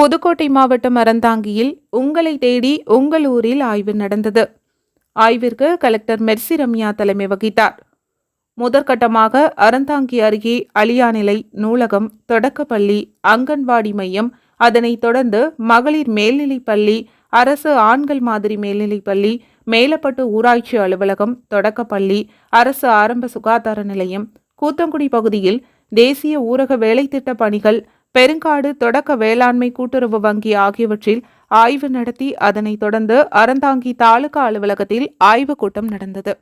புதுக்கோட்டை மாவட்டம் அறந்தாங்கியில் உங்களை தேடி உங்கள் ஊரில் ஆய்வு நடந்தது. ஆய்விற்கு கலெக்டர் மெர்சி ரம்யா தலைமை வகித்தார். முதற்கட்டமாக அறந்தாங்கி அருகே அலியாநிலை நூலகம் தொடக்கப்பள்ளி அங்கன்வாடி மையம் அதனைத் தொடர்ந்து மகளிர் மேல்நிலைப் பள்ளி அரசு ஆண்கள் மாதிரி மேல்நிலைப் பள்ளி மேலப்பட்டு ஊராட்சி அலுவலகம் தொடக்கப்பள்ளி அரசு ஆரம்ப சுகாதார நிலையம் கூத்தங்குடி பகுதியில் தேசிய ஊரக வேலைத்திட்ட பணிகள் பெருங்காடு தொடக்க வேளாண்மை கூட்டுறவு வங்கி ஆகியவற்றில் ஆய்வு நடத்தி அதனைத் தொடர்ந்து அறந்தாங்கி தாலுகா அலுவலகத்தில் ஆய்வுக் கூட்டம் நடந்தது.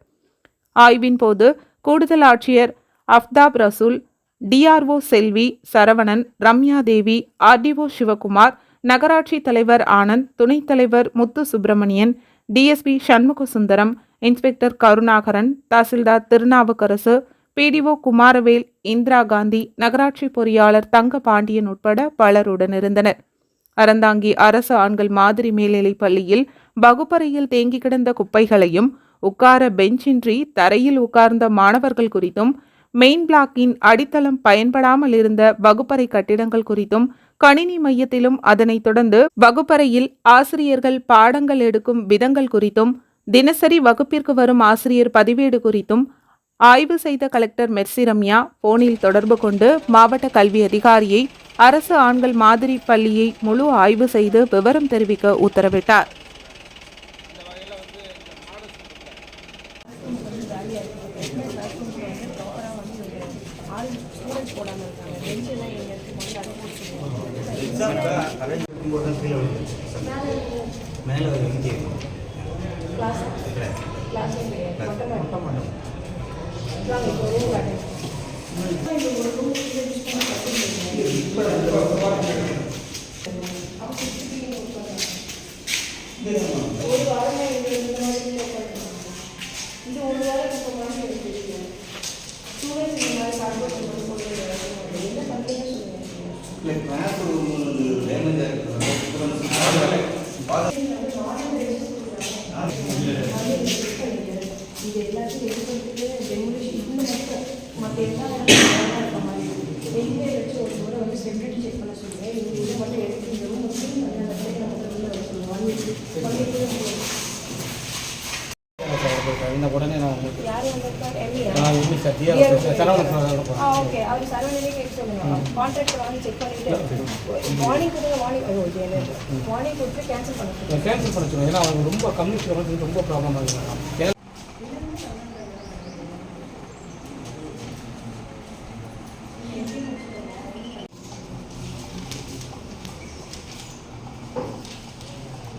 ஆய்வின் போது கூடுதல் ஆட்சியர் அஃப்தாப் ரசூல் டிஆர்ஓ செல்வி சரவணன் ரம்யா தேவி ஆர்டிஓ சிவகுமார் நகராட்சி தலைவர் ஆனந்த் துணைத் தலைவர் முத்து சுப்பிரமணியன் டிஎஸ்பி சண்முக சுந்தரம் இன்ஸ்பெக்டர் கருணாகரன் தாசில்தார் திருநாவுக்கரசு பிடிஓ குமாரவேல் இந்திரா காந்தி நகராட்சி பொறியாளர் தங்க பாண்டியன் உட்பட பலருடன் இருந்தனர் அறந்தாங்கி அரசு ஆண்கள் மாதிரி மேல்நிலைப் பள்ளியில் வகுப்பறையில் தேங்கி கிடந்த குப்பைகளையும் உட்கார பெஞ்சின்றி தரையில் உட்கார்ந்த மாணவர்கள் குறித்தும் மெயின் பிளாக்கின் அடித்தளம் பயன்படாமல் இருந்த வகுப்பறை கட்டிடங்கள் குறித்தும் கணினி மையத்திலும் அதனைத் தொடர்ந்து வகுப்பறையில் ஆசிரியர்கள் பாடங்கள் எடுக்கும் விதங்கள் குறித்தும் தினசரி வகுப்பிற்கு வரும் ஆசிரியர் பதிவேடு குறித்தும் ஆய்வு செய்த கலெக்டர் மெர்சி ரம்யா போனில் தொடர்பு கொண்டு மாவட்ட கல்வி அதிகாரியை அரசு ஆண்கள் மாதிரி பள்ளியை முழு ஆய்வு செய்து விவரம் தெரிவிக்க உத்தரவிட்டார். மேலே ஒரு இங்கே இந்த உடனே நான் உங்களுக்கு நான் சார் சரவணன் சார் ஆ ஓகே அவர் சரவணனே கேட்க சொல்லுங்க கான்ட்ராக்ட் வாங்கி செக் பண்ணிட்டு கொடுங்க ஐயோ இது என்ன கொடுத்து கேன்சல் பண்ண கேன்சல் ஏன்னா அவங்க ரொம்ப கம்யூனிஸ்ட் வந்து ரொம்ப ப்ராப்ளம் ஆகுது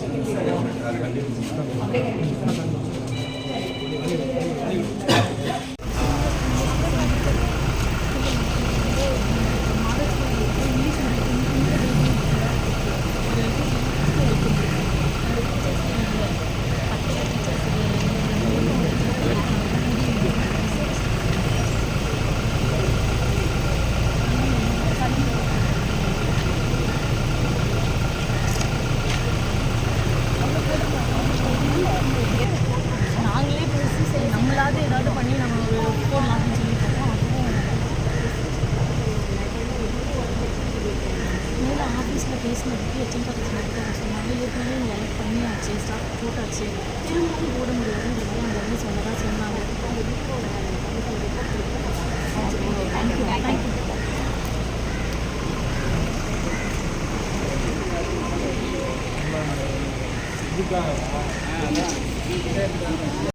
Thank you. பேசின வரைக்கும் எத்தனை பக்கத்து நடக்கும் சொன்னாங்க ஏற்கனவே நீ எலக்ட் பண்ணியாச்சு ஸ்டாஃப் போட்டாச்சு திரும்பவும் போட முடியாதுன்னு அவங்க வந்து சொன்னதாக சொன்னாங்க தேங்க்யூ தேங்க்யூ இதுக்காக